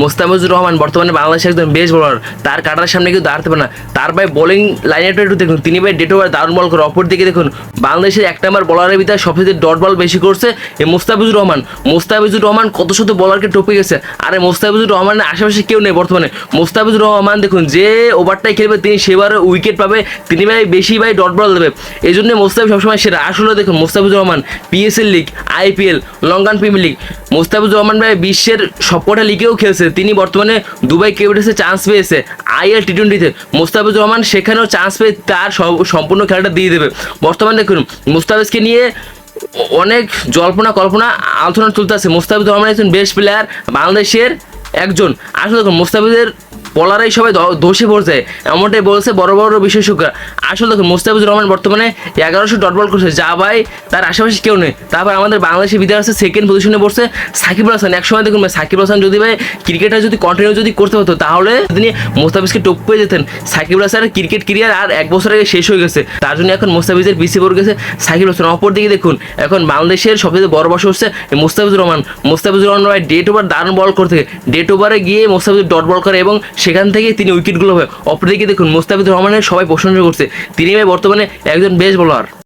মোস্তাফিজুর রহমান বর্তমানে বাংলাদেশের একজন বেশ বোলার তার কাটার সামনে কেউ দাঁড়াতে পারে না। তার ভাই বোলিং লাইনেটা একটু দেখুন, তিনি ভাই ডেট ওভার দারুণ বল করে। অপর দিকে দেখুন, বাংলাদেশের এক নম্বর বলারের ভিতরে সবচেয়ে ডট বল বেশি করছে এই মোস্তাফিজুর রহমান। মোস্তাফিজুর রহমান কত শত বলারকে টপে গেছে। আরে মোস্তাফিজুর রহমানের আশেপাশে কেউ নেই বর্তমানে। মোস্তাফিজুর রহমান দেখুন, যে ওভারটাই খেলবে তিনি সেবারও উইকেট পাবে। তিনি ভাই বেশি ভাই ডট বল দেবে। এই জন্য মোস্তাফিজ সবসময় সেরা। আসলে দেখুন, Mustafizur Rahman PSL league IPL Lankan premier league Mustafizur Rahman ভাই বিশ্বের সবকটা লিগেও খেলছে। তিনি বর্তমানে দুবাই ক্যাপিটালসে চান্স পেয়েছে। আইএল টি টোয়েন্টিতে মোস্তাফিজুর রহমান সেখানেও চান্স পেয়ে তার সম্পূর্ণ খেলাটা দিয়ে দেবে। বর্তমানে দেখুন, মুস্তাফিজকে নিয়ে অনেক জল্পনা কল্পনা আলোচনা চলতেছে। মুস্তাফিজুর রহমান একজন বেস্ট প্লেয়ার বাংলাদেশের একজন। আসলে দেখুন, মুস্তাফিজের বলারাই সবাই দোষে পড়ছে। এমনটাই বলছে বড় বড় বিশেষজ্ঞরা। আসলে দেখুন মুস্তাফিজুর রহমান বর্তমানে এগারোশো ডট বল করছে। যা ভাই, তার আশেপাশে কেউ নেই। তারপর আমাদের বাংলাদেশের বিদ্যার আছে সেকেন্ড পজিশনে পড়ছে সাকিব হাসান। একসময় দেখুন ভাই, সাকিব হাসান যদি ভাই ক্রিকেটটা যদি কন্টিনিউ যদি করতে হতো তাহলে তিনি মুস্তাফিজকে টপকে যেতেন। সাকিব হাসানের ক্রিকেট ক্যারিয়ার আর এক বছর আগে শেষ হয়ে গেছে। তার জন্য এখন মুস্তাফিজের পিছিয়ে পড়ে গেছে সাকিব হাসান। অপর দিকে দেখুন, এখন বাংলাদেশের সবচেয়ে বড় বসে হচ্ছে মুস্তাফিজুর রহমান। মুস্তাফিজুর রহমান ভাই ডেট ওভার দারুণ বল করতে ডেট ওভারে গিয়ে মুস্তাফিজুর ডট বল করে এবং সেখান থেকে তিনি উইকেটগুলো হয় অপরদিকে দেখুন মুস্তাফিজুর রহমানের সবাই প্রশংসা করছে। তিনি বর্তমানে একজন বেস্ট বোলার